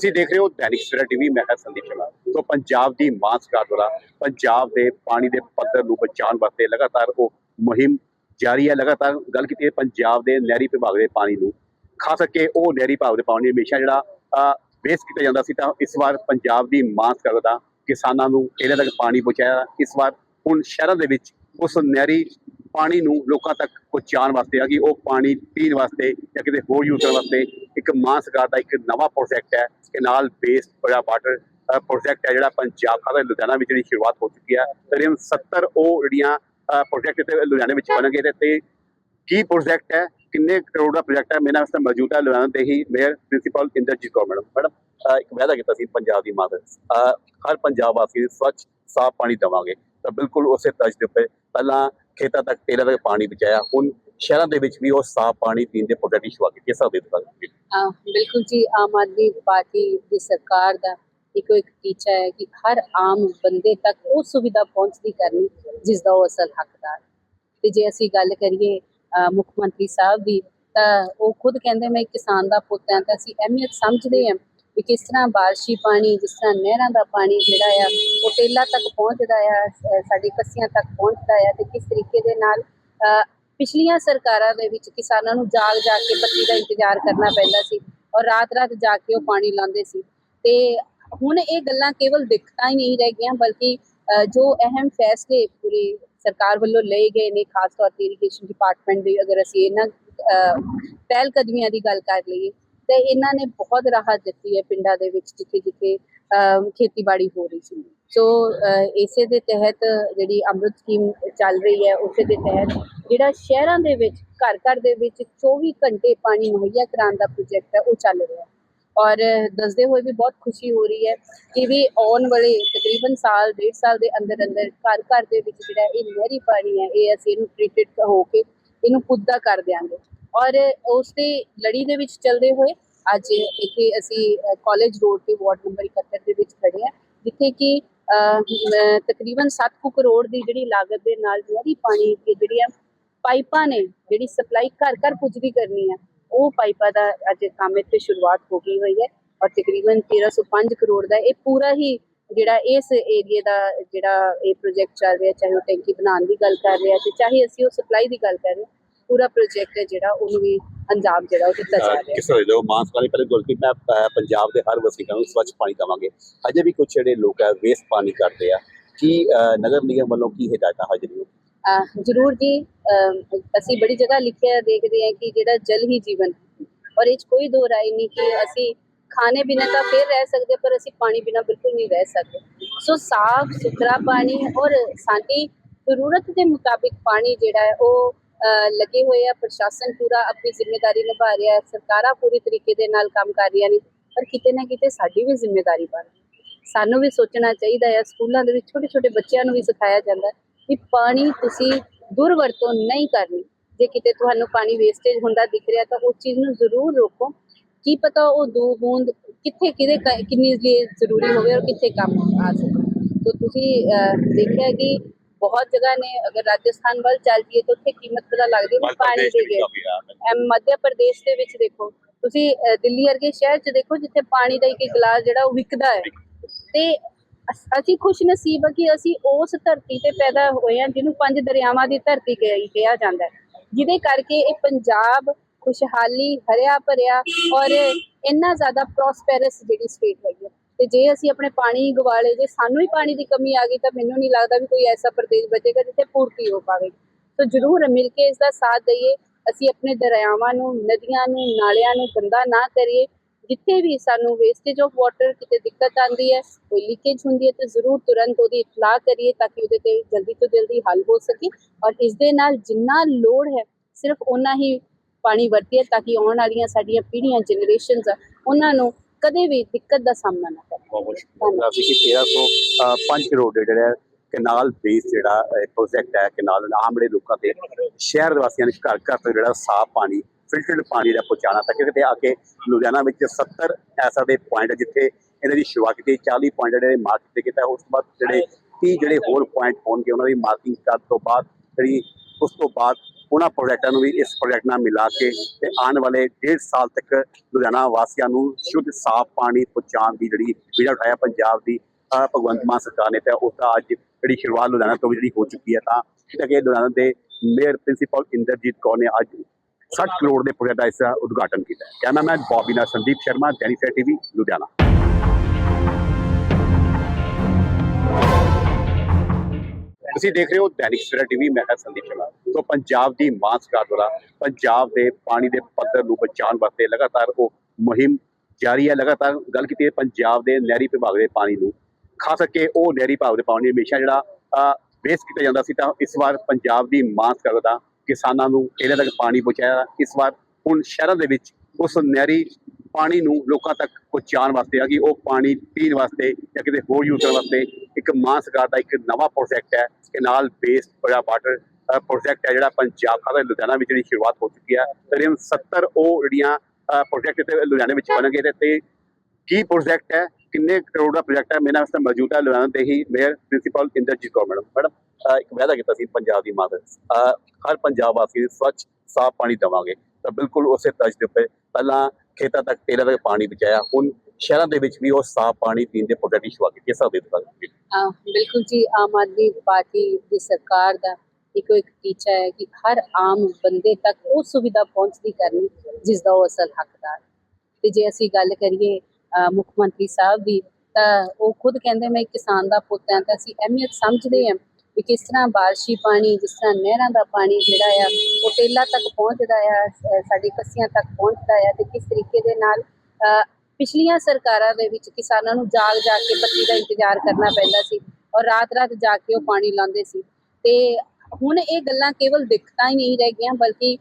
ਤੁਸੀਂ ਦੇਖ ਰਹੇ ਹੋ ਦੈਨਿਕ ਸਵੇਰਾ ਟੀਵੀ, ਮੈਂ ਹਾਂ ਸੰਦੀਪ ਸ਼ਰਮਾ। ਤੋਂ ਪੰਜਾਬ ਦੀ ਮਾਂ ਸਰਕਾਰ ਦੁਆਰਾ ਪੰਜਾਬ ਦੇ ਪਾਣੀ ਦੇ ਪੱਧਰ ਨੂੰ ਬਚਾਉਣ ਵਾਸਤੇ ਲਗਾਤਾਰ ਉਹ ਮੁਹਿੰਮ ਜਾਰੀ ਹੈ। ਲਗਾਤਾਰ ਗੱਲ ਕੀਤੀ ਹੈ ਪੰਜਾਬ ਦੇ ਨਹਿਰੀ ਵਿਭਾਗ ਦੇ ਪਾਣੀ ਨੂੰ। ਖਾਸ ਕਰਕੇ ਉਹ ਨਹਿਰੀ ਵਿਭਾਗ ਦੇ ਪਾਣੀ ਹਮੇਸ਼ਾ ਜਿਹੜਾ ਵੇਸਟ ਕੀਤਾ ਜਾਂਦਾ ਸੀ ਤਾਂ ਇਸ ਵਾਰ ਪੰਜਾਬ ਦੀ ਮਾਂ ਸਰਕਾਰ ਦਾ ਕਿਸਾਨਾਂ ਨੂੰ ਇਹਨਾਂ ਤੱਕ ਪਾਣੀ ਪਹੁੰਚਾਇਆ। ਇਸ ਵਾਰ ਹੁਣ ਸ਼ਹਿਰਾਂ ਦੇ ਵਿੱਚ ਉਸ ਨਹਿਰੀ ਪਾਣੀ ਨੂੰ ਲੋਕਾਂ ਤੱਕ ਪਹੁੰਚਾਉਣ ਵਾਸਤੇ ਆ ਕਿ ਉਹ ਪਾਣੀ ਪੀਣ ਵਾਸਤੇ ਜਾਂ ਕਿਤੇ ਹੋਰ ਯੂਜ਼ ਕਰਨ ਵਾਸਤੇ ਇੱਕ ਮਾਂ ਸਰਕਾਰ ਦਾ ਇੱਕ ਨਵਾਂ ਪ੍ਰੋਜੈਕਟ ਹੈ ਕੈਨਾਲ ਬੇਸਡ ਬੜਾ ਵਾਟਰ ਪ੍ਰੋਜੈਕਟ ਹੈ ਜਿਹੜਾ ਪੰਜਾਬ ਖਾਦਾ ਲੁਧਿਆਣਾ ਵਿੱਚ ਜਿਹੜੀ ਸ਼ੁਰੂਆਤ ਹੋ ਚੁੱਕੀ ਹੈ। ਤਕਰੀਬਨ 70 ਉਹ ਜਿਹੜੀਆਂ ਪ੍ਰੋਜੈਕਟ ਤੇ ਲੁਧਿਆਣੇ ਵਿੱਚ ਬਣਨਗੇ ਤੇ- ਤੇ ਕੀ ਪ੍ਰੋਜੈਕਟ ਹੈ, ਕਿੰਨੇ ਕਰੋੜ ਦਾ ਪ੍ਰੋਜੈਕਟ ਹੈ, ਮੇਰੇ ਨਾਲ ਇਸ ਤਰ੍ਹਾਂ ਮੌਜੂਦ ਹੈ ਲੁਧਿਆਣਾ ਦੇ ਹੀ mayor principal Inderjit Kaur madam. Madam ਇੱਕ ਵਾਅਦਾ ਕੀਤਾ ਸੀ ਪੰਜਾਬ ਦੀ ਮਾਂ ਦਾ ਅਹ ਹਰ ਪੰਜਾਬ ਵਾਸੀ ਨੂੰ ਸਵੱਛ, ਸਾਫ਼ ਪਾਣੀ ਦੇਵਾਂਗੇ। ਤਾਂ ਬਿਲਕੁਲ ਉਸੇ ਤਰ੍ਹਾਂ ਦੇ ਉੱਤੇ ਪਹਿਲਾਂ ਖੇਤਾਂ ਤੱਕ ਟੇਲਾਂ ਤੱਕ ਪਾਣੀ ਪਹੁੰਚਾਇਆ, ਹੁਣ ਸ਼ਹਿਰਾਂ ਦੇ ਵਿੱਚ ਵੀ ਉਹ ਸਾਫ਼ ਪਾਣੀ ਪੀਣ ਦੇ ਪ੍ਰੋਜੈਕਟ ਦੀ ਸ਼ੁਰੂਆਤ ਕੀਤੀ ਹੈ ਸਭ ਬਿਲਕੁਲ ਜੀ, ਆਮ ਆਦਮੀ ਪਾਰਟੀ ਦੀ ਸਰਕਾਰ ਦਾ ਇੱਕੋ ਇੱਕ ਟੀਚਾ ਹੈ ਕਿ ਹਰ ਆਮ ਬੰਦੇ ਤੱਕ ਉਹ ਸੁਵਿਧਾ ਪਹੁੰਚਦੀ ਕਰਨੀ ਜਿਸ ਦਾ ਉਹ ਅਸਲ ਹੱਕਦਾਰ ਤੇ ਜੇ ਅਸੀਂ ਗੱਲ ਕਰੀਏ ਮੁੱਖ ਮੰਤਰੀ ਸਾਹਿਬ ਦੀ, ਤਾਂ ਉਹ ਖੁਦ ਕਹਿੰਦੇ ਮੈਂ ਕਿਸਾਨ ਦਾ ਪੁੱਤ ਹਾਂ, ਤਾਂ ਅਸੀਂ ਅਹਿਮੀਅਤ ਸਮਝਦੇ ਹਾਂ ਵੀ ਕਿਸ ਤਰ੍ਹਾਂ ਬਾਰਿਸ਼ੀ ਪਾਣੀ, ਜਿਸ ਤਰ੍ਹਾਂ ਨਹਿਰਾਂ ਦਾ ਪਾਣੀ ਜਿਹੜਾ ਆ, ਉਹ ਟੇਲਾ ਤੱਕ ਪਹੁੰਚਦਾ ਆ, ਅਹ, ਸਾਡੀ ਕੱਸੀਆਂ ਤੱਕ ਪਹੁੰਚਦਾ ਆ ਤੇ ਕਿਸ ਤਰੀਕੇ ਦੇ ਨਾਲ ਪਿਛਲੀਆਂ ਸਰਕਾਰਾਂ ਦੇ ਵਿੱਚ ਕਿਸਾਨਾਂ ਨੂੰ ਜਾਗ ਜਾਗ ਕੇ ਬੱਤੀ ਦਾ ਇੰਤਜ਼ਾਰ ਕਰਨਾ ਪੈਂਦਾ ਸੀ ਔਰ ਰਾਤ-ਰਾਤ ਜਾ ਕੇ ਉਹ ਪਾਣੀ ਲਾਉਂਦੇ ਸੀ। ਤੇ ਹੁਣ ਇਹ ਗੱਲਾਂ ਕੇਵਲ ਦਿਖਤਾਂ ਹੀ ਨਹੀਂ ਰਹਿ ਗਈਆਂ ਬਲਕਿ ਜੋ ਅਹਿਮ ਫੈਸਲੇ ਪੂਰੀ ਸਰਕਾਰ ਵੱਲੋਂ ਲਏ ਗਏ ਨੇ ਖਾਸ ਤੌਰ ਤੇ ਇਰੀਗੇਸ਼ਨ ਡਿਪਾਰਟਮੈਂਟ ਦੀ ਅਗਰ ਅਸੀਂ ਇਹਨਾਂ ਅ, ਪਹਿਲ ਕਦਮੀਆਂ ਦੀ ਗੱਲ ਕਰ ਲਈਏ ਤੇ ਇਹਨਾਂ ਨੇ ਬਹੁਤ ਰਾਹਤ ਦਿੱਤੀ ਹੈ ਪਿੰਡਾਂ ਦੇ ਵਿੱਚ ਜਿੱਥੇ ਜਿੱਥੇ ਖੇਤੀਬਾੜੀ ਹੋ ਰਹੀ ਸੀ। ਸੋ ਇਸੇ ਦੇ ਤਹਿਤ ਜਿਹੜੀ ਅੰਮ੍ਰਿਤ ਸਕੀਮ ਚੱਲ ਰਹੀ ਹੈ, ਉਸੇ ਦੇ ਤਹਿਤ ਜਿਹੜਾ ਸ਼ਹਿਰਾਂ ਦੇ ਵਿੱਚ ਘਰ ਘਰ ਦੇ ਵਿੱਚ 24 ਘੰਟੇ ਪਾਣੀ ਮੁਹੱਈਆ ਕਰਾਉਣ ਦਾ ਪ੍ਰੋਜੈਕਟ ਹੈ, ਉਹ ਚੱਲ ਰਿਹਾ। ਹੈ ਔਰ ਦੱਸਦੇ ਹੋਏ ਵੀ ਬਹੁਤ ਖੁਸ਼ੀ ਹੋ ਰਹੀ ਹੈ ਕਿ ਵੀ ਆਉਣ ਵਾਲੇ ਤਕਰੀਬਨ ਸਾਲ, ਡੇਢ ਸਾਲ ਦੇ ਅੰਦਰ ਅੰਦਰ ਘਰ ਘਰ ਦੇ ਵਿੱਚ ਜਿਹੜਾ ਇਹ ਨਹਿਰੀ ਪਾਣੀ ਹੈ, ਇਹ ਅਸੀਂ ਇਹਨੂੰ ਟ੍ਰੀਟਡ ਹੋ ਕੇ ਇਹਨੂੰ ਪੁੱਦਾ ਕਰ ਦਿਆਂਗੇ। ਔਰ ਉਸ ਦੀ ਲੜੀ ਦੇ ਵਿੱਚ ਚੱਲਦੇ ਹੋਏ ਅੱਜ ਇੱਥੇ ਅਸੀਂ ਕਾਲਜ ਰੋਡ ਤੇ ਵਾਰਡ ਨੰਬਰ 71 ਦੇ ਵਿੱਚ ਖੜੇ ਹਾਂ, ਜਿੱਥੇ ਕਿ ਤਕਰੀਬਨ 7 ਕਰੋੜ ਦੀ ਜਿਹੜੀ ਲਾਗਤ ਦੇ ਨਾਲ ਨਹਿਰੀ ਪਾਣੀ ਦੀ ਜਿਹੜੀਆਂ ਪਾਈਪਾਂ ਨੇ ਜਿਹੜੀ ਸਪਲਾਈ ਘਰ ਘਰ ਪੁੱਜਦੀ ਕਰਨੀ ਹੈ ਉਹ ਪਾਈਪਾਂ ਦਾ ਅੱਜ ਕੰਮ ਇੱਥੇ ਸ਼ੁਰੂਆਤ ਹੋ ਗਈ ਹੋਈ ਹੈ ਔਰ ਤਕਰੀਬਨ 1305 ਕਰੋੜ ਦਾ ਇਹ ਪੂਰਾ ਹੀ ਜਿਹੜਾ ਇਸ ਏਰੀਏ ਦਾ ਜਿਹੜਾ ਇਹ ਪ੍ਰੋਜੈਕਟ ਚੱਲ ਰਿਹਾ, ਚਾਹੇ ਉਹ ਟੈਂਕੀ ਬਣਾਉਣ ਦੀ ਗੱਲ ਕਰ ਰਿਹਾ ਤੇ ਚਾਹੇ ਅਸੀਂ ਉਹ ਸਪਲਾਈ ਦੀ ਗੱਲ ਕਰ ਰਹੇ ਪੂਰਾ ਪ੍ਰੋਜੈਕਟ ਹੈ ਜਿਹੜਾ ਉਹਨੂੰ ਵੀ ਅੰਜਾਮ ਜਿਹੜਾ ਉਹ ਦਿੱਤਾ ਜਾ ਰਿਹਾ ਕਿਸ ਤਰ੍ਹਾਂ ਦੇ ਮਾਂ ਸਰਕਾਰ ਨੇ ਪਹਿਲੇ ਗੱਲ ਕੀਤੀ ਮੈਂ ਪੰਜਾਬ ਦੇ ਹਰ ਵਸੀਕਾਂ ਨੂੰ ਸਵੱਛ ਪਾਣੀ ਦੇਵਾਂਗੇ। ਅਜੇ ਵੀ ਕੁਝ ਜਿਹੜੇ ਲੋਕ ਹੈ ਵੇਸਟ ਪਾਣੀ ਕਰਦੇ ਆ ਕੀ ਨਗਰ ਨਿਗਮ ਵੱਲੋਂ ਕੀ ਹਦਾਇਤਾਂ ਹਾਜ਼ਰ ਨੇ ਜ਼ਰੂਰ ਜੀ ਅਸੀਂ ਬੜੀ ਜਗ੍ਹਾ ਲਿਖਿਆ ਦੇਖਦੇ ਹਾਂ ਕਿ ਜਿਹੜਾ ਜਲ ਹੀ ਜੀਵਨ। ਔਰ ਇਹ ਕੋਈ ਦੋ ਰਾਏ ਨਹੀਂ ਕਿ ਅਸੀਂ ਖਾਣੇ ਬਿਨਾਂ ਤਾਂ ਫਿਰ ਰਹਿ ਸਕਦੇ ਪਰ ਅਸੀਂ ਪਾਣੀ ਬਿਨਾਂ ਬਿਲਕੁਲ ਨਹੀਂ ਰਹਿ ਸਕਦੇ। ਸੋ ਸਾਫ਼ ਸੁਥਰਾ ਪਾਣੀ ਔਰ ਸਾਡੀ ਜ਼ਰੂਰਤ ਦੇ ਮੁਤਾਬਿਕ ਪਾਣੀ ਜਿਹੜਾ ਹੈ ਉਹ ਲੱਗੇ ਹੋਏ ਆ, ਪ੍ਰਸ਼ਾਸਨ ਪੂਰਾ ਆਪਣੀ ਜ਼ਿੰਮੇਵਾਰੀ ਨਿਭਾ ਰਿਹਾ ਹੈ, ਸਰਕਾਰਾਂ ਪੂਰੀ ਤਰੀਕੇ ਦੇ ਨਾਲ ਕੰਮ ਕਰ ਰਹੀਆਂ ਨੇ, ਪਰ ਕਿਤੇ ਨਾ ਕਿਤੇ ਸਾਡੀ ਵੀ ਜ਼ਿੰਮੇਵਾਰੀ ਬਣ ਸਾਨੂੰ ਵੀ ਸੋਚਣਾ ਚਾਹੀਦਾ ਹੈ, ਸਕੂਲਾਂ ਦੇ ਵਿੱਚ ਛੋਟੇ ਛੋਟੇ ਬੱਚਿਆਂ ਨੂੰ ਵੀ ਸਿਖਾਇਆ ਜਾਂਦਾ ਹੈ ਕਿ ਪਾਣੀ ਤੁਸੀਂ ਦੁਰਵਰਤੋਂ ਨਹੀਂ ਕਰਨੀ। ਜੇ ਕਿਤੇ ਤੁਹਾਨੂੰ ਪਾਣੀ ਵੇਸਟੇਜ ਹੁੰਦਾ ਦਿਖ ਰਿਹਾ, ਤਾਂ ਉਸ ਚੀਜ਼ ਨੂੰ ਜ਼ਰੂਰ ਰੋਕੋ। ਕੀ ਪਤਾ ਉਹ ਦੋ ਬੂੰਦ ਕਿੱਥੇ, ਕਿਹਦੇ ਕ- ਕਿੰਨੀ ਜ਼ਰੂਰੀ ਹੋਵੇ ਔਰ ਕਿੱਥੇ ਕੰਮ ਆ ਸਕੇ। तो ਤੁਸੀਂ ਦੇਖਿਆ ਕਿ ਬਹੁਤ ਜਗ੍ਹਾ ਨੇ ਅਗਰ ਰਾਜਸਥਾਨ ਵੱਲ ਚੱਲ ਜੀਏ ਤਾਂ ਉੱਥੇ ਕੀਮਤ ਪਤਾ ਲੱਗਦੀ ਹੈ ਵੀ ਪਾਣੀ ਦੀ ਐਮ ਮੱਧ ਪ੍ਰਦੇਸ਼ ਦੇ ਵਿੱਚ ਦੇਖੋ ਤੁਸੀਂ ਦਿੱਲੀ ਵਰਗੇ ਸ਼ਹਿਰ 'ਚ ਦੇਖੋ ਜਿੱਥੇ ਪਾਣੀ ਦਾ ਇੱਕ ਗਲਾਸ ਜਿਹੜਾ ਉਹ ਵਿਕਦਾ ਹੈ। ਤੇ ਅਸ- ਅਸੀਂ ਖੁਸ਼ ਨਸੀਬ ਹਾਂ ਕਿ ਅਸੀਂ ਉਸ ਧਰਤੀ ਤੇ ਪੈਦਾ ਹੋਏ ਹਾਂ ਜਿਹਨੂੰ ਪੰਜ ਦਰਿਆਵਾਂ ਦੀ ਧਰਤੀ ਕਿਹਾ ਕਿਹਾ ਜਾਂਦਾ ਹੈ। ਜਿਹਦੇ ਕਰਕੇ ਇਹ ਪੰਜਾਬ ਖੁਸ਼ਹਾਲੀ ਹਰਿਆ ਭਰਿਆ ਔਰ ਇੰਨਾ ਜ਼ਿਆਦਾ ਪ੍ਰੋਸਪੈਰਸ ਜਿਹੜੀ ਸਟੇਟ ਹੈਗੀ ਹੈ। ਤੇ ਜੇ ਅਸੀਂ ਆਪਣੇ ਪਾਣੀ ਗਵਾਲੇ ਜੇ ਸਾਨੂੰ ਹੀ ਪਾਣੀ ਦੀ ਕਮੀ ਆ ਗਈ ਤਾਂ ਮੈਨੂੰ ਨਹੀਂ ਲੱਗਦਾ ਵੀ ਕੋਈ ਐਸਾ ਪ੍ਰਦੇਸ਼ ਬਚੇਗਾ ਜਿੱਥੇ ਪੂਰਤੀ ਹੋ ਪਾਵੇਗੀ ਸੋ ਜ਼ਰੂਰ ਮਿਲ ਕੇ ਇਸ ਦਾ ਸਾਥ ਦਈਏ। ਅਸੀਂ ਆਪਣੇ ਦਰਿਆਵਾਂ ਨੂੰ, ਨਦੀਆਂ ਨੂੰ, ਨਾਲਿਆਂ ਨੂੰ ਗੰਦਾ ਨਾ ਕਰੀਏ। ਜਿੱਥੇ ਵੀ ਸਾਨੂੰ ਵੇਸਟੇਜ ਆਫ ਵਾਟਰ ਕਿਤੇ ਦਿੱਕਤ ਆਂਦੀ ਹੈ, ਕੋਈ ਲੀਕੇਜ ਹੁੰਦੀ ਹੈ ਤਾਂ ਜ਼ਰੂਰ ਤੁਰੰਤ ਉਹਦੀ ਇਤਲਾਹ ਕਰੀਏ ਤਾਂ ਕਿ ਉਹਦੇ ਤੇ ਜਲਦੀ ਤੋਂ ਜਲਦੀ ਹੱਲ ਹੋ ਸਕੇ। ਔਰ ਇਸ ਦੇ ਨਾਲ ਜਿੰਨਾ ਲੋੜ ਹੈ, ਸਿਰਫ ਓਨਾ ਹੀ ਪਾਣੀ ਵਰਤੀਏ ਤਾਂ ਕਿ ਆਉਣ ਵਾਲੀਆਂ ਸਾਡੀਆਂ ਪੀੜ੍ਹੀਆਂ ਜਨਰੇਸ਼ਨਸ ਆ, ਉਹਨਾਂ ਨੂੰ ਕਦੇ ਵੀ ਦਿੱਕਤ ਦਾ ਸਾਹਮਣਾ ਨਾ ਕਰਨਾ ਬਹੁਤ ਮੁਸ਼ਕਿਲ ਹੈ ਕਿ 1305 ਕਰੋੜ ਦੇ ਜਿਹੜਾ ਕਨਾਲ ਬੇਸ ਜਿਹੜਾ ਪ੍ਰੋਜੈਕਟ ਹੈ ਕਨਾਲ ਆਮ ਜਿਹੜੇ ਲੋਕਾਂ ਦੇ ਸ਼ਹਿਰ ਦੇ ਵਾਸੀਆਂ ਨੂੰ ਘਰ ਘਰ ਤੋਂ ਜਿਹੜਾ ਸਾਫ਼ ਪਾਣੀ ਫਿਲਟਰਡ ਪਾਣੀ ਦਾ ਪਹੁੰਚਾਉਣਾ ਤਾਂ ਕਿਤੇ ਆ ਕੇ ਲੁਧਿਆਣਾ ਵਿੱਚ 70 ਐਸਾ ਦੇ ਪੁਆਇੰਟ ਜਿੱਥੇ ਇਹਨਾਂ ਦੀ ਸ਼ੁਰੂਆਤ ਕੀਤੀ 40 ਪੁਆਇੰਟ ਜਿਹੜੇ ਮਾਰਕ ਤੇ ਕੀਤਾ ਉਸ ਤੋਂ ਬਾਅਦ ਜਿਹੜੇ 30 ਜਿਹੜੇ ਹੋਰ ਪੁਆਇੰਟ ਹੋਣਗੇ ਉਹਨਾਂ ਦੀ ਮਾਰਕਿੰਗ ਕਰਨ ਤੋਂ ਬਾਅਦ ਜਿਹੜੀ ਉਸ ਤੋਂ ਬਾਅਦ ਉਹਨਾਂ ਪ੍ਰੋਜੈਕਟਾਂ ਨੂੰ ਵੀ ਇਸ ਪ੍ਰੋਜੈਕਟ ਨਾਲ ਮਿਲਾ ਕੇ ਤੇ ਆਉਣ ਵਾਲੇ ਡੇਢ ਸਾਲ ਤੱਕ ਲੁਧਿਆਣਾ ਵਾਸੀਆਂ ਨੂੰ ਸ਼ੁੱਧ ਸਾਫ਼ ਪਾਣੀ ਪਹੁੰਚਾਉਣ ਦੀ ਜਿਹੜੀ ਵਿੜਾ ਉਠਾਇਆ ਪੰਜਾਬ ਦੀ ਭਗਵੰਤ ਮਾਨ ਸਰਕਾਰ ਨੇ ਤਾਂ ਉਸ ਦਾ ਅੱਜ ਜਿਹੜੀ ਸ਼ੁਰੂਆਤ ਲੁਧਿਆਣਾ ਤੋਂ ਵੀ ਜਿਹੜੀ ਹੋ ਚੁੱਕੀ ਹੈ ਤਾਂ ਜਿੱਦਾਂ ਕਿ ਲੁਧਿਆਣਾ ਦੇ ਮੇਅਰ ਪ੍ਰਿੰਸੀਪਲ ਇੰਦਰਜੀਤ ਕੌਰ ਨੇ ਅੱਜ 60 ਕਰੋੜ ਦੇ ਪ੍ਰੋਜੈਕਟ ਦਾ ਇਸ ਦਾ ਉਦਘਾਟਨ ਕੀਤਾ ਹੈ। ਕੈਮਰਾਮੈਨ ਬੌਬੀ ਨਾਲ ਸੰਦੀਪ ਸ਼ਰਮਾ ਜੈਨੀਫਰ ਟੀਵੀ, ਲੁਧਿਆਣਾ। ਤੁਸੀਂ ਦੇਖ ਰਹੇ ਹੋ ਦੈਨਿਕ ਸਵੇਰਾ ਟੀਵੀ, ਮੈਂ ਹਾਂ ਸੰਦੀਪ ਸ਼ਰਮਾ। ਤੋਂ ਪੰਜਾਬ ਦੀ ਮਾਂ ਸਰਕਾਰ ਦੁਆਰਾ ਪੰਜਾਬ ਦੇ ਪਾਣੀ ਦੇ ਪੱਧਰ ਨੂੰ ਬਚਾਉਣ ਵਾਸਤੇ ਲਗਾਤਾਰ ਉਹ ਮੁਹਿੰਮ ਜਾਰੀ ਹੈ। ਲਗਾਤਾਰ ਗੱਲ ਕੀਤੀ ਹੈ ਪੰਜਾਬ ਦੇ ਨਹਿਰੀ ਵਿਭਾਗ ਦੇ ਪਾਣੀ ਨੂੰ। ਖਾਸ ਕਰਕੇ ਉਹ ਨਹਿਰੀ ਭਾਗ ਦੇ ਪਾਣੀ ਹਮੇਸ਼ਾ ਜਿਹੜਾ ਵੇਸਟ ਕੀਤਾ ਜਾਂਦਾ ਸੀ ਤਾਂ ਇਸ ਵਾਰ ਪੰਜਾਬ ਦੀ ਮਾਂ ਸਰਕਾਰ ਦਾ ਕਿਸਾਨਾਂ ਨੂੰ ਇਹਨਾਂ ਤੱਕ ਪਾਣੀ ਪਹੁੰਚਾਇਆ। ਇਸ ਵਾਰ ਹੁਣ ਸ਼ਹਿਰਾਂ ਦੇ ਵਿੱਚ ਉਸ ਨਹਿਰੀ ਪਾਣੀ ਨੂੰ ਲੋਕਾਂ ਤੱਕ ਪਹੁੰਚਾਉਣ ਵਾਸਤੇ ਆ ਕਿ ਉਹ ਪਾਣੀ ਪੀਣ ਵਾਸਤੇ ਜਾਂ ਕਿਤੇ ਹੋਰ ਯੂਜ਼ ਕਰਨ ਵਾਸਤੇ ਇੱਕ ਮਾਂ ਸਰਕਾਰ ਦਾ ਇੱਕ ਨਵਾਂ ਪ੍ਰੋਜੈਕਟ ਹੈ ਕਿ ਬੇਸਡ ਬੜਾ ਵਾਟਰ ਪ੍ਰੋਜੈਕਟ ਹੈ ਜਿਹੜਾ ਪੰਜਾਬ ਖਾਦਾ ਲੁਧਿਆਣਾ ਵਿੱਚ ਜਿਹੜੀ ਸ਼ੁਰੂਆਤ ਹੋ ਚੁੱਕੀ ਹੈ। ਤਕਰੀਬਨ 70 ਉਹ ਜਿਹੜੀਆਂ ਪ੍ਰੋਜੈਕਟ ਤੇ ਲੁਧਿਆਣੇ ਵਿੱਚ ਬਣਨਗੇ ਤੇ- ਤੇ ਕੀ ਪ੍ਰੋਜੈਕਟ ਹੈ, ਕਿੰਨੇ ਕਰੋੜ ਦਾ ਪ੍ਰੋਜੈਕਟ ਹੈ, ਮੇਰੇ ਨਾਲ ਇਸ ਤਰ੍ਹਾਂ ਮੌਜੂਦ ਹੈ ਲੁਧਿਆਣਾ ਦੇ ਹੀ mayor principal Inderjit Kaur madam. Madam ਇੱਕ ਵਾਅਦਾ ਕੀਤਾ ਸੀ ਪੰਜਾਬ ਦੀ ਮਾਂ ਅਹ ਹਰ ਪੰਜਾਬ ਵਾਸੀ ਨੂੰ ਸਵੱਛ, ਸਾਫ਼ ਪਾਣੀ ਦੇਵਾਂਗੇ। ਤਾਂ ਬਿਲਕੁਲ ਉਸੇ ਤਰ੍ਹਾਂ ਦੇ ਉੱਤੇ ਪਹਿਲਾਂ ਖੇਤਾਂ ਤੱਕ ਟੇਲਾਂ ਤੱਕ ਪਾਣੀ ਪਹੁੰਚਾਇਆ। ਹੁਣ ਸ਼ਹਿਰਾਂ ਦੇ ਵਿੱਚ ਵੀ ਉਹ ਸਾਫ਼ ਪਾਣੀ ਪੀਣ ਦੇ ਪ੍ਰੋਜੈਕਟ ਦੀ ਸ਼ੁਰੂਆਤ ਕੀਤੀ ਹੈ ਦੇ ਬਿਲਕੁਲ ਜੀ, ਆਮ ਆਦਮੀ ਪਾਰਟੀ ਦੀ ਸਰਕਾਰ ਦਾ ਇੱਕੋ ਇੱਕ ਟੀਚਾ ਹੈ ਕਿ ਹਰ ਆਮ ਬੰਦੇ ਤੱਕ ਉਹ ਸੁਵਿਧਾ ਪਹੁੰਚਦੀ ਕਰਨੀ ਜਿਸ ਦਾ ਉਹ ਅਸਲ ਹੱਕਦਾਰ ਤੇ ਜੇ ਅਸੀਂ ਗੱਲ ਕਰੀਏ ਮੁੱਖ ਮੰਤਰੀ ਸਾਹਿਬ ਦੀ, ਤਾਂ ਉਹ ਖੁਦ ਕਹਿੰਦੇ ਮੈਂ ਕਿਸਾਨ ਦਾ ਪੁੱਤ ਹਾਂ, ਤਾਂ ਅਸੀਂ ਅਹਿਮੀਅਤ ਸਮਝਦੇ ਹਾਂ ਵੀ ਕਿਸ ਤਰ੍ਹਾਂ ਬਾਰਿਸ਼ੀ ਪਾਣੀ ਜਿਸ ਤਰ੍ਹਾਂ ਨਹਿਰਾਂ ਦਾ ਪਾਣੀ ਜਿਹੜਾ ਆ ਉਹ ਟੇਲਾ ਤੱਕ ਪਹੁੰਚਦਾ ਆ ਸਾਡੀ ਕੱਸੀਆਂ ਤੱਕ ਪਹੁੰਚਦਾ ਆ ਤੇ ਕਿਸ ਤਰੀਕੇ ਦੇ ਨਾਲ ਪਿਛਲੀਆਂ ਸਰਕਾਰਾਂ ਦੇ ਵਿੱਚ ਕਿਸਾਨਾਂ ਨੂੰ ਜਾਗ ਜਾਗ ਕੇ ਬੱਤੀ ਦਾ ਇੰਤਜ਼ਾਰ ਕਰਨਾ ਪੈਂਦਾ ਸੀ ਔਰ ਰਾਤ-ਰਾਤ ਜਾ ਕੇ ਉਹ ਪਾਣੀ ਲਾਉਂਦੇ ਸੀ। ਤੇ ਹੁਣ ਇਹ ਗੱਲਾਂ ਕੇਵਲ ਦਿੱਕਤਾਂ ਹੀ ਨਹੀਂ ਰਹਿ ਗਈਆਂ ਬਲਕਿ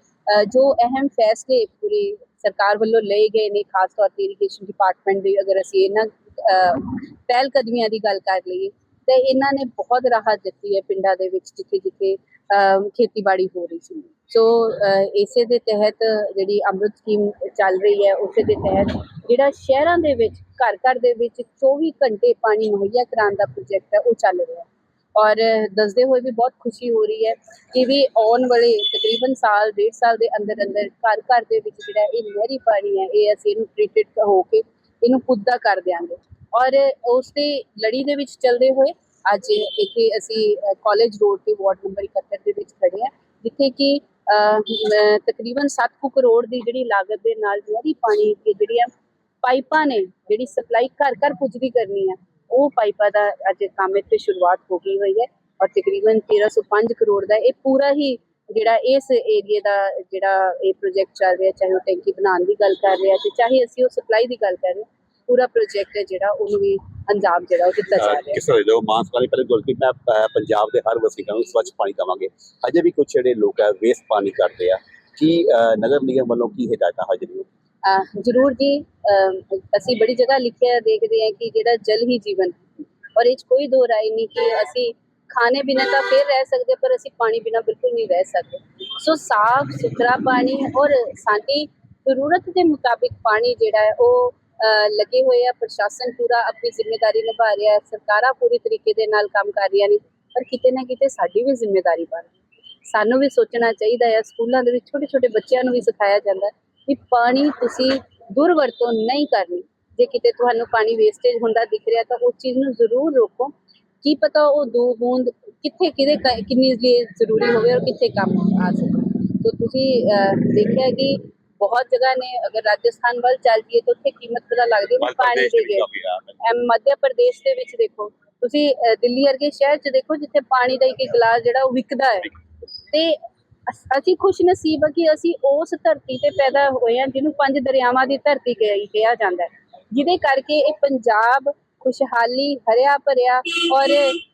ਜੋ ਅਹਿਮ ਫੈਸਲੇ ਪੂਰੀ ਸਰਕਾਰ ਵੱਲੋਂ ਲਏ ਗਏ ਨੇ ਖਾਸ ਤੌਰ ਤੇ ਇਰੀਗੇਸ਼ਨ ਡਿਪਾਰਟਮੈਂਟ ਦੇ ਅਗਰ ਅਸੀਂ ਇਹਨਾਂ ਅ, ਪਹਿਲ ਕਦਮੀਆਂ ਦੀ ਗੱਲ ਕਰ ਲਈਏ ਤੇ ਇਹਨਾਂ ਨੇ ਬਹੁਤ ਰਾਹਤ ਦਿੱਤੀ ਹੈ ਪਿੰਡਾਂ ਦੇ ਵਿੱਚ, ਜਿੱਥੇ ਜਿੱਥੇ ਖੇਤੀਬਾੜੀ ਹੋ ਰਹੀ ਸੀ। ਸੋ ਇਸੇ ਦੇ ਤਹਿਤ ਜਿਹੜੀ ਅੰਮ੍ਰਿਤ ਸਕੀਮ ਚੱਲ ਰਹੀ ਹੈ, ਉਸੇ ਦੇ ਤਹਿਤ ਜਿਹੜਾ ਸ਼ਹਿਰਾਂ ਦੇ ਵਿੱਚ, ਘਰ ਘਰ ਦੇ ਵਿੱਚ 24 ਘੰਟੇ ਪਾਣੀ ਮੁਹੱਈਆ ਕਰਾਉਣ ਦਾ ਪ੍ਰੋਜੈਕਟ ਹੈ, ਉਹ ਚੱਲ ਰਿਹਾ ਹੈ। ਔਰ ਦੱਸਦੇ ਹੋਏ ਵੀ ਬਹੁਤ ਖੁਸ਼ੀ ਹੋ ਰਹੀ ਹੈ ਕਿ ਵੀ ਆਉਣ ਵਾਲੇ ਤਕਰੀਬਨ ਸਾਲ, ਡੇਢ ਸਾਲ ਦੇ ਅੰਦਰ ਅੰਦਰ ਘਰ ਘਰ ਦੇ ਵਿੱਚ ਜਿਹੜਾ ਇਹ ਨਹਿਰੀ ਪਾਣੀ ਹੈ, ਇਹ ਅਸੀਂ ਇਹਨੂੰ ਟ੍ਰੀਟਡ ਹੋ ਕੇ ਇਹਨੂੰ ਪੁੱਦਾ ਕਰ ਦਿਆਂਗੇ। ਔਰ ਉਸ ਦੀ ਲੜੀ ਦੇ ਵਿੱਚ ਚੱਲਦੇ ਹੋਏ ਅੱਜ ਇੱਥੇ ਅਸੀਂ ਕਾਲਜ ਰੋਡ ਤੇ ਵਾਰਡ ਨੰਬਰ 71 ਦੇ ਵਿੱਚ ਖੜੇ ਹਾਂ, ਜਿੱਥੇ ਕਿ ਤਕਰੀਬਨ 7 ਕੁ ਕਰੋੜ ਦੀ ਜਿਹੜੀ ਲਾਗਤ ਦੇ ਨਾਲ ਨਹਿਰੀ ਪਾਣੀ ਦੀ ਜਿਹੜੀਆਂ ਪਾਈਪਾਂ ਨੇ, ਜਿਹੜੀ ਸਪਲਾਈ ਘਰ ਘਰ ਪੁੱਜਦੀ ਕਰਨੀ ਹੈ ਉਹ ਪਾਈਪਾਂ ਦਾ ਅੱਜ ਕੰਮ ਇੱਥੇ ਸ਼ੁਰੂਆਤ ਹੋ ਗਈ ਹੋਈ ਹੈ ਔਰ ਤਕਰੀਬਨ 1305 ਕਰੋੜ ਦਾ ਇਹ ਪੂਰਾ ਹੀ ਜਿਹੜਾ ਇਸ ਏਰੀਏ ਦਾ ਜਿਹੜਾ ਇਹ ਪ੍ਰੋਜੈਕਟ ਚੱਲ ਰਿਹਾ, ਚਾਹੇ ਉਹ ਟੈਂਕੀ ਬਣਾਉਣ ਦੀ ਗੱਲ ਕਰ ਰਿਹਾ ਤੇ ਚਾਹੇ ਅਸੀਂ ਉਹ ਸਪਲਾਈ ਦੀ ਗੱਲ ਕਰ ਰਹੇ ਪੂਰਾ ਪ੍ਰੋਜੈਕਟ ਹੈ ਜਿਹੜਾ ਉਹਨੂੰ ਵੀ ਅੰਜਾਮ ਜਿਹੜਾ ਉਹ ਦਿੱਤਾ ਜਾ ਰਿਹਾ ਕਿਸ ਤਰ੍ਹਾਂ ਦੇ ਮਾਂ ਸਰਕਾਰ ਨੇ ਪਹਿਲੇ ਗੱਲ ਕੀਤੀ ਮੈਂ ਪੰਜਾਬ ਦੇ ਹਰ ਵਸੀਕਾਂ ਨੂੰ ਸਵੱਛ ਪਾਣੀ ਦੇਵਾਂਗੇ। ਅਜੇ ਵੀ ਕੁਝ ਜਿਹੜੇ ਲੋਕ ਹੈ ਵੇਸਟ ਪਾਣੀ ਕਰਦੇ ਆ। ਕੀ ਨਗਰ ਨਿਗਮ ਵੱਲੋਂ ਕੀ ਹਦਾਇਤਾਂ ਹਾਜ਼ਰ ਨੇ ਅਹ ਜ਼ਰੂਰ ਜੀ ਅਸੀਂ ਬੜੀ ਜਗ੍ਹਾ ਲਿਖਿਆ ਦੇਖਦੇ ਹਾਂ ਕਿ ਜਿਹੜਾ ਜਲ ਹੀ ਜੀਵਨ। ਔਰ ਇਹ ਕੋਈ ਦੋ ਰਾਏ ਨਹੀਂ ਕਿ ਅਸੀਂ ਖਾਣੇ ਬਿਨਾਂ ਤਾਂ ਫਿਰ ਰਹਿ ਸਕਦੇ ਪਰ ਅਸੀਂ ਪਾਣੀ ਬਿਨਾਂ ਬਿਲਕੁਲ ਨਹੀਂ ਰਹਿ ਸਕਦੇ। ਸੋ ਸਾਫ਼ ਸੁਥਰਾ ਪਾਣੀ ਔਰ ਸਾਡੀ ਜ਼ਰੂਰਤ ਦੇ ਮੁਤਾਬਿਕ ਪਾਣੀ ਜਿਹੜਾ ਹੈ ਉਹ ਲੱਗੇ ਹੋਏ ਆ, ਪ੍ਰਸ਼ਾਸਨ ਪੂਰਾ ਆਪਣੀ ਜ਼ਿੰਮੇਵਾਰੀ ਨਿਭਾ ਰਿਹਾ ਹੈ, ਸਰਕਾਰਾਂ ਪੂਰੀ ਤਰੀਕੇ ਦੇ ਨਾਲ ਕੰਮ ਕਰ ਰਹੀਆਂ ਨੇ, ਪਰ ਕਿਤੇ ਨਾ ਕਿਤੇ ਸਾਡੀ ਵੀ ਜ਼ਿੰਮੇਵਾਰੀ ਬਣ ਸਾਨੂੰ ਵੀ ਸੋਚਣਾ ਚਾਹੀਦਾ ਹੈ, ਸਕੂਲਾਂ ਦੇ ਵਿੱਚ ਛੋਟੇ ਛੋਟੇ ਬੱਚਿਆਂ ਨੂੰ ਵੀ ਸਿਖਾਇਆ ਜਾਂਦਾ ਹੈ ਕਿ ਪਾਣੀ ਤੁਸੀਂ ਦੁਰਵਰਤੋਂ ਨਹੀਂ ਕਰਨੀ। ਜੇ ਕਿਤੇ ਤੁਹਾਨੂੰ ਪਾਣੀ ਵੇਸਟੇਜ ਹੁੰਦਾ ਦਿਖ ਰਿਹਾ, ਤਾਂ ਉਸ ਚੀਜ਼ ਨੂੰ ਜ਼ਰੂਰ ਰੋਕੋ। ਕੀ ਪਤਾ ਉਹ ਦੋ ਬੂੰਦ ਕਿੱਥੇ, ਕਿਹਦੇ ਕ- ਕਿੰਨੀ ਜ਼ਰੂਰੀ ਹੋਵੇ ਔਰ ਕਿੱਥੇ ਕੰਮ ਆ ਸਕੇ। ਸੋ ਤੁਸੀਂ ਦੇਖਿਆ ਕਿ ਬਹੁਤ ਜਗ੍ਹਾ ਨੇ ਅਗਰ ਰਾਜਸਥਾਨ ਵੱਲ ਚੱਲ ਜੀਏ ਤਾਂ ਉੱਥੇ ਕੀਮਤ ਪਤਾ ਲੱਗਦੀ ਹੈ ਵੀ ਪਾਣੀ ਦੀ ਐਮ ਮੱਧ ਪ੍ਰਦੇਸ਼ ਦੇ ਵਿੱਚ ਦੇਖੋ ਤੁਸੀਂ ਦਿੱਲੀ ਵਰਗੇ ਸ਼ਹਿਰ 'ਚ ਦੇਖੋ ਜਿੱਥੇ ਪਾਣੀ ਦਾ ਇੱਕ ਗਲਾਸ ਜਿਹੜਾ ਉਹ ਵਿਕਦਾ ਹੈ। ਤੇ ਅਸ- ਅਸੀਂ ਖੁਸ਼ ਨਸੀਬ ਹਾਂ ਕਿ ਅਸੀਂ ਉਸ ਧਰਤੀ ਤੇ ਪੈਦਾ ਹੋਏ ਹਾਂ ਜਿਹਨੂੰ ਪੰਜ ਦਰਿਆਵਾਂ ਦੀ ਧਰਤੀ ਕਿਹਾ ਕਿਹਾ ਜਾਂਦਾ ਹੈ। ਜਿਹਦੇ ਕਰਕੇ ਇਹ ਪੰਜਾਬ ਖੁਸ਼ਹਾਲੀ ਹਰਿਆ ਭਰਿਆ ਔਰ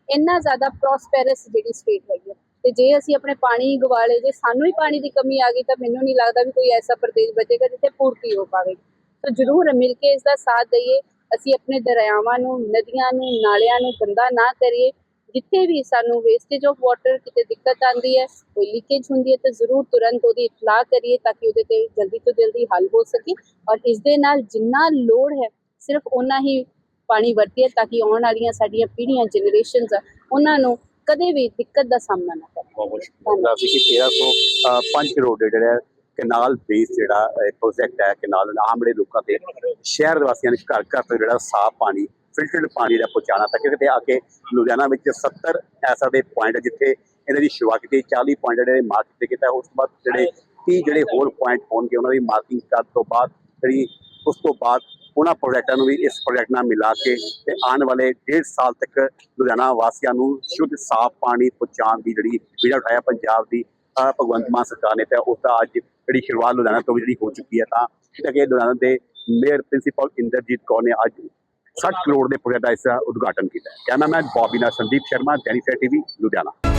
ਇੰਨਾ ਜ਼ਿਆਦਾ ਪ੍ਰੋਸਪੈਰਸ ਜਿਹੜੀ ਸਟੇਟ ਹੈਗੀ ਹੈ। ਤੇ ਜੇ ਅਸੀਂ ਆਪਣੇ ਪਾਣੀ ਹੀ ਗਵਾ ਲਏ ਜੇ ਸਾਨੂੰ ਹੀ ਪਾਣੀ ਦੀ ਕਮੀ ਆ ਗਈ ਤਾਂ ਮੈਨੂੰ ਨਹੀਂ ਲੱਗਦਾ ਵੀ ਕੋਈ ਐਸਾ ਪ੍ਰਦੇਸ਼ ਬਚੇਗਾ ਜਿੱਥੇ ਪੂਰਤੀ ਹੋ ਪਾਵੇਗੀ ਤਾਂ ਜ਼ਰੂਰ ਮਿਲ ਕੇ ਇਸ ਦਾ ਸਾਥ ਦਈਏ। ਅਸੀਂ ਆਪਣੇ ਦਰਿਆਵਾਂ ਨੂੰ, ਨਦੀਆਂ ਨੂੰ, ਨਾਲਿਆਂ ਨੂੰ ਗੰਦਾ ਨਾ ਕਰੀਏ। ਜਿੱਥੇ ਵੀ ਸਾਨੂੰ ਵੇਸਟੇਜ ਆਫ ਵਾਟਰ ਕਿਤੇ ਦਿੱਕਤ ਆਂਦੀ ਹੈ, ਕੋਈ ਲੀਕੇਜ ਹੁੰਦੀ ਹੈ ਤਾਂ ਜ਼ਰੂਰ ਤੁਰੰਤ ਉਹਦੀ ਇਤਲਾਹ ਕਰੀਏ ਤਾਂ ਕਿ ਉਹਦੇ ਤੇ ਜਲਦੀ ਤੋਂ ਜਲਦੀ ਹੱਲ ਹੋ ਸਕੇ। ਔਰ ਇਸ ਦੇ ਨਾਲ ਜਿੰਨਾ ਲੋੜ ਹੈ, ਸਿਰਫ ਓਨਾ ਹੀ ਪਾਣੀ ਵਰਤੀਏ ਤਾਂ ਕਿ ਆਉਣ ਵਾਲੀਆਂ ਸਾਡੀਆਂ ਪੀੜ੍ਹੀਆਂ ਜਨਰੇਸ਼ਨਸ ਆ, ਉਹਨਾਂ ਨੂੰ ਕਦੇ ਵੀ ਦਿੱਕਤ ਦਾ ਸਾਹਮਣਾ ਨਾ ਕਰਨ ਬਹੁਤ ਮੁਸ਼ਕਿਲ ਦਾ ਸੀ ਕਿ 1305 ਕਰੋੜ ਦੇ ਜਿਹੜਾ ਕਨਾਲ ਬੇਸ ਜਿਹੜਾ ਪ੍ਰੋਜੈਕਟ ਹੈ, ਕਨਾਲ ਆਮ ਲੋਕਾਂ ਦੇ ਸ਼ਹਿਰ ਵਾਸੀਆਂ ਨੂੰ ਘਰ ਘਰ ਤੋਂ ਜਿਹੜਾ ਸਾਫ਼ ਪਾਣੀ ਫਿਲਟਰਡ ਪਾਣੀ ਦਾ ਪਹੁੰਚਾਉਣਾ, ਤਾਂ ਕਿਤੇ ਆ ਕੇ ਲੁਧਿਆਣਾ ਵਿੱਚ 70 ਐਸਾ ਦੇ ਪੁਆਇੰਟ ਜਿੱਥੇ ਇਹਨਾਂ ਦੀ ਸ਼ੁਰੂਆਤ ਕੀਤੀ 40 ਪੁਆਇੰਟ ਜਿਹੜੇ ਮਾਰਕ ਤੇ ਕੀਤਾ ਉਸ ਤੋਂ ਬਾਅਦ ਜਿਹੜੇ 30 ਜਿਹੜੇ ਹੋਰ ਪੁਆਇੰਟ ਹੋਣਗੇ, ਉਹਨਾਂ ਦੀ ਮਾਰਕਿੰਗ ਕਰਨ ਤੋਂ ਬਾਅਦ ਜਿਹੜੀ, ਉਸ ਤੋਂ ਬਾਅਦ ਉਹਨਾਂ ਪ੍ਰੋਜੈਕਟਾਂ ਨੂੰ ਵੀ ਇਸ ਪ੍ਰੋਜੈਕਟ ਨਾਲ ਮਿਲਾ ਕੇ ਤੇ ਆਉਣ ਵਾਲੇ 1.5 ਸਾਲ ਤੱਕ ਲੁਧਿਆਣਾ ਵਾਸੀਆਂ ਨੂੰ ਸ਼ੁੱਧ ਸਾਫ਼ ਪਾਣੀ ਪਹੁੰਚਾਉਣ ਦੀ ਜਿਹੜੀ ਵੀੜਾ ਉਠਾਇਆ ਪੰਜਾਬ ਦੀ ਭਗਵੰਤ ਮਾਨ ਸਰਕਾਰ ਨੇ ਤਾਂ ਉਸ ਦਾ ਅੱਜ ਜਿਹੜੀ ਸ਼ੁਰੂਆਤ ਲੁਧਿਆਣਾ ਤੋਂ ਵੀ ਜਿਹੜੀ ਹੋ ਚੁੱਕੀ ਹੈ ਤਾਂ ਜਿੱਦਾਂ ਕਿ ਲੁਧਿਆਣਾ ਦੇ ਮੇਅਰ ਪ੍ਰਿੰਸੀਪਲ ਇੰਦਰਜੀਤ ਕੌਰ ਨੇ ਅੱਜ 60 ਕਰੋੜ ਦੇ ਪ੍ਰੋਜੈਕਟ ਦਾ ਇਸ ਦਾ ਉਦਘਾਟਨ ਕੀਤਾ ਹੈ। ਕੈਮਰਾਮੈਨ ਬੌਬੀ ਨਾਲ ਸੰਦੀਪ ਸ਼ਰਮਾ ਜੈਨੀਫਰ ਟੀਵੀ, ਲੁਧਿਆਣਾ।